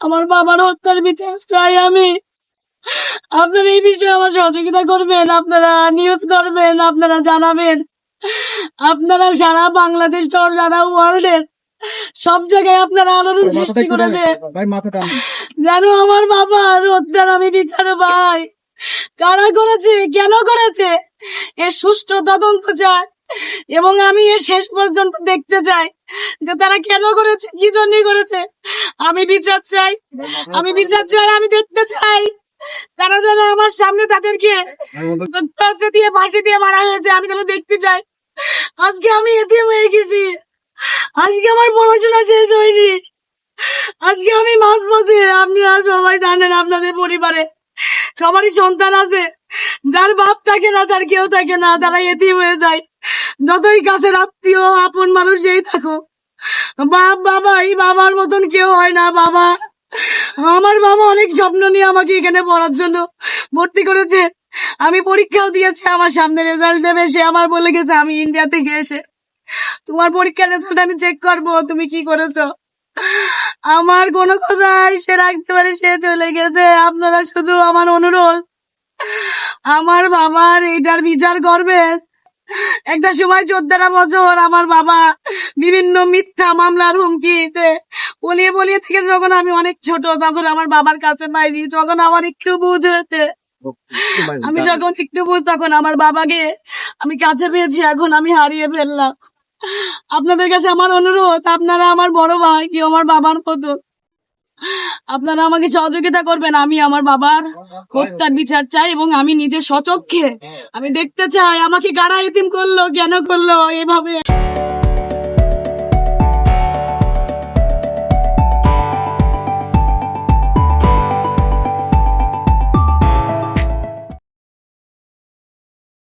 আমার বাবার হত্যার বিচার চাই আমি। আপনারা এই বিষয়ে আমার সহযোগিতা করবেন আপনারা নিউজ করবেন আপনারা জানাবেন। আপনারা সারা বাংলাদেশ সারা ওয়ার্ল্ডের সব জায়গায় আপনারা আলোড়ন সৃষ্টি করে দেন। জানো আমার বাবার হত্যার আমি বিচার ভাই কারা করেছে কেন করেছে? এর সুষ্ঠু তদন্ত চাই। এবং আমি এর শেষ পর্যন্ত দেখতে চাই যে তারা কেন করেছে কি জন্য করেছে? আমি বিচার চাই। আমি বিচার চাই, আমি দেখতে চাই। তারা যেন আমার সামনে তাদেরকে দিয়ে ফাঁসি দিয়ে মারা হয়েছে, আমি তাহলে দেখতে চাই। আজকে আমি এতিম হয়ে গেছি। আজকে আমার পড়াশোনা শেষ হয়নি। আজকে আমি মাছ পথে, আপনারা সবাই জানেন আপনাদের পরিবারে। সবারই সন্তান আছে। যার বাপ থাকে না, তার কেউ থাকে না তারা এতিম হয়ে যায়। যতই কাছের আত্মীয়, আপন মানুষ যেই থাকুক বাপ, বাবা, এই বাবার মতন কেউ হয় না, বাবা। আমার বাবা অনেক স্বপ্ন নিয়ে আমাকে এখানে পড়ার জন্য ভর্তি করেছে। আমি পরীক্ষাও দিয়েছি, আমার সামনে রেজাল্ট দেবে, সে আমার বলে গেছে, আমি ইন্ডিয়া থেকে এসে তোমার পরীক্ষার রেজাল্ট আমি চেক করব, তুমি কি করেছ? আমার কোনো কথাই সে রাখতে পারে, সে চলে গেছে। আপনারা শুধু আমার অনুরোধ, আমার বাবার এটার বিচার করবেন। একটা সময় চোদ্দটা বছর আমার বাবা বিভিন্ন মিথ্যা মামলার হুমকিতে বলিয়ে বলিয়ে থেকে যখন আমি অনেক ছোট, তখন আমার বাবার কাছে পাইনি, যখন আমার একটু বুঝ হয়েছে। আমি যখন একটু বুঝ, তখন আমার বাবাকে আমি কাছে পেয়েছি, এখন আমি হারিয়ে ফেললাম। আপনাদের কাছে আমার অনুরোধ, আপনারা আমার বড় ভাই কি আমার বাবার মতো। আপনারা আমাকে সহযোগিতা করবেন, আমি আমার বাবার হত্যার বিচার চাই এবং আমি নিজের সচক্ষে। আমি দেখতে চাই, আমাকে কারা এতিম করল, কেন করল এভাবে